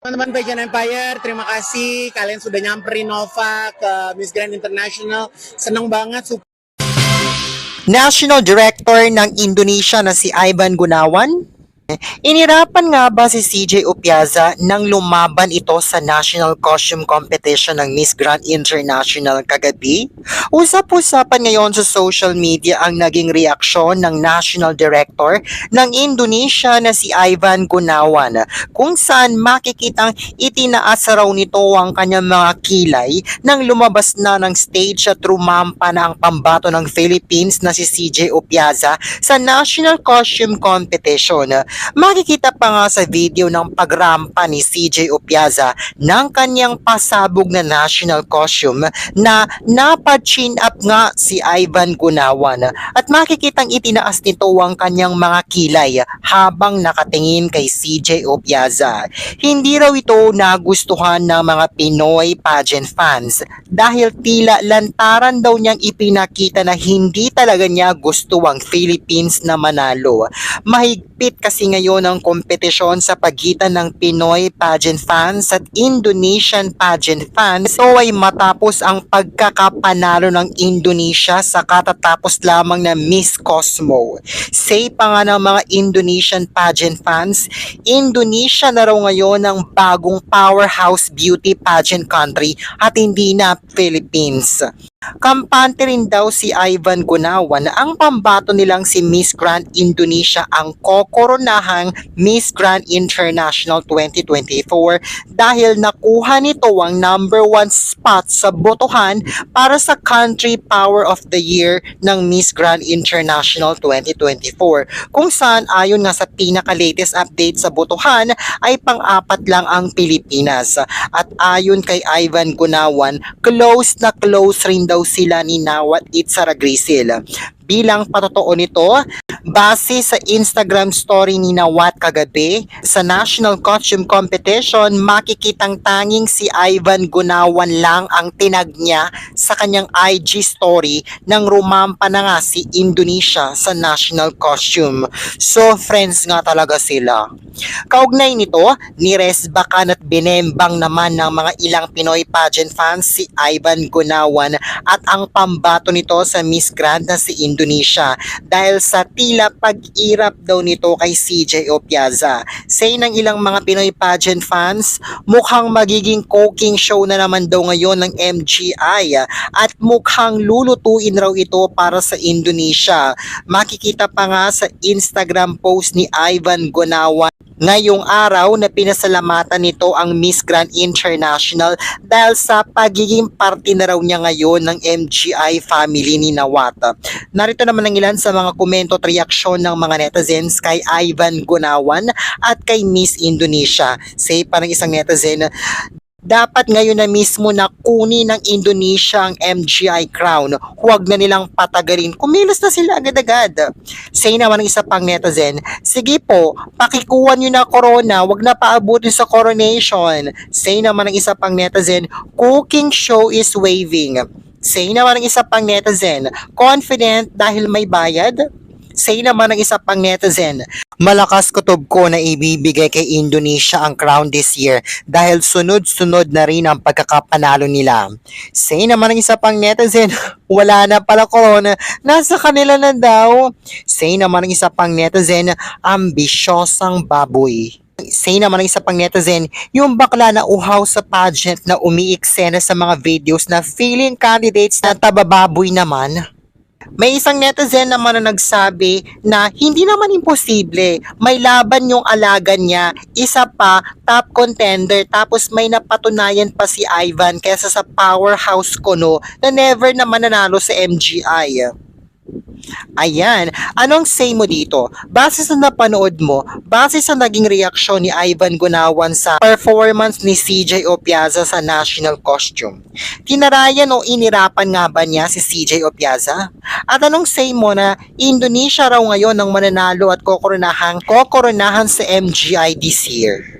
Teman-teman Pajan Empire, terima kasih kalian sudah nyamperin Nova ke Miss Grand International. Seneng banget, National Director ng Indonesia na si Ivan Gunawan. Inirapan nga ba si CJ Opiaza nang lumaban ito sa National Costume Competition ng Miss Grand International kagabi? Usap-usapan ngayon sa social media ang naging reaksyon ng National Director ng Indonesia na si Ivan Gunawan kung saan makikitang itinaas raw nito ang kanyang mga kilay nang lumabas na ng stage at rumampa na ang pambato ng Philippines na si CJ Opiaza sa National Costume Competition. Makikita pa nga sa video ng pagrampa ni CJ Opiaza ng kanyang pasabog na national costume na napa-chin up nga si Ivan Gunawan at makikitang itinaas nito ang kanyang mga kilay habang nakatingin kay CJ Opiaza. Hindi raw ito nagustuhan ng mga Pinoy pageant fans dahil tila lantaran daw niyang ipinakita na hindi talaga niya gusto ang Philippines na manalo. Mahigpit kasi ngayon ang kompetisyon sa pagitan ng Pinoy pageant fans at Indonesian pageant fans. Ito ay matapos ang pagkakapanalo ng Indonesia sa katatapos lamang na Miss Cosmo. Say pa nga ng mga Indonesian pageant fans, Indonesia na raw ngayon ang bagong powerhouse beauty pageant country at hindi na Philippines. Kampante rin daw si Ivan Gunawan. Na ang pambato nilang si Miss Grand Indonesia ang kokoronahang Miss Grand International 2024 dahil nakuha nito ang number one spot sa botohan para sa Country Power of the Year ng Miss Grand International 2024 kung saan ayon nga sa pinaka-latest update sa botohan ay pang-apat lang ang Pilipinas. At ayon kay Ivan Gunawan close na close rin daw sila ni Nawat Itzara Grisil. Bilang patotoo nito, base sa Instagram story ni Nawat kagabi, sa National Costume Competition, makikitang tanging si Ivan Gunawan lang ang tinag niya sa kanyang IG story nang rumampa na nga si Indonesia sa National Costume. So, friends nga talaga sila. Kaugnay nito, niresbakan at binembang naman ng mga ilang Pinoy pageant fans si Ivan Gunawan at ang pambato nito sa Miss Grand na si Indonesia dahil sa tila pag-irap daw nito kay CJ Opiaza. Say ng ilang mga Pinoy pageant fans, mukhang magiging cooking show na naman daw ngayon ng MGI at mukhang lulutuin raw ito para sa Indonesia. Makikita pa nga sa Instagram post ni Ivan Gunawan ngayong araw na pinasalamatan nito ang Miss Grand International dahil sa pagiging parte na raw niya ngayon ng MGI family ni Nawata. Narito naman ang ilan sa mga komento at reaksyon ng mga netizens kay Ivan Gunawan at kay Miss Indonesia. Say pa ng isang netizen, dapat ngayon na mismo na kunin ng Indonesia ang MGI crown. Huwag na nilang patagalin. Kumilos na sila agad-agad. Say naman ng isa pang netizen, sige po, pakikuha nyo na corona, wag na paabutin sa coronation. Say naman ng isa pang netizen, cooking show is waving. Say naman ng isa pang netizen, confident dahil may bayad. Say naman ng isa pang netizen, malakas kutob ko na ibibigay kay Indonesia ang crown this year dahil sunod-sunod na rin ang pagkakapanalo nila. Say naman ng isa pang netizen, wala na pala corona, nasa kanila na daw. Say naman ng isa pang netizen, ambisyosang baboy. Say naman ng isa pang netizen, yung bakla na uhaw sa pageant na umiiksena sa mga videos na feeling candidates na tabababoy naman. May isang netizen naman na nagsabi na hindi naman imposible. May laban yung alaga niya, isa pa, top contender, tapos may napatunayan pa si Ivan kesa sa powerhouse ko no, na never naman nanalo sa MGI. Ayan, anong say mo dito? Base sa napanood mo, base sa naging reaksyon ni Ivan Gunawan sa performance ni CJ Opiaza sa national costume. Tinarayan o inirapan nga ba niya si CJ Opiaza? At anong say mo na Indonesia raw ngayon ang mananalo at kokoronahang kokoronahan sa MGI this year?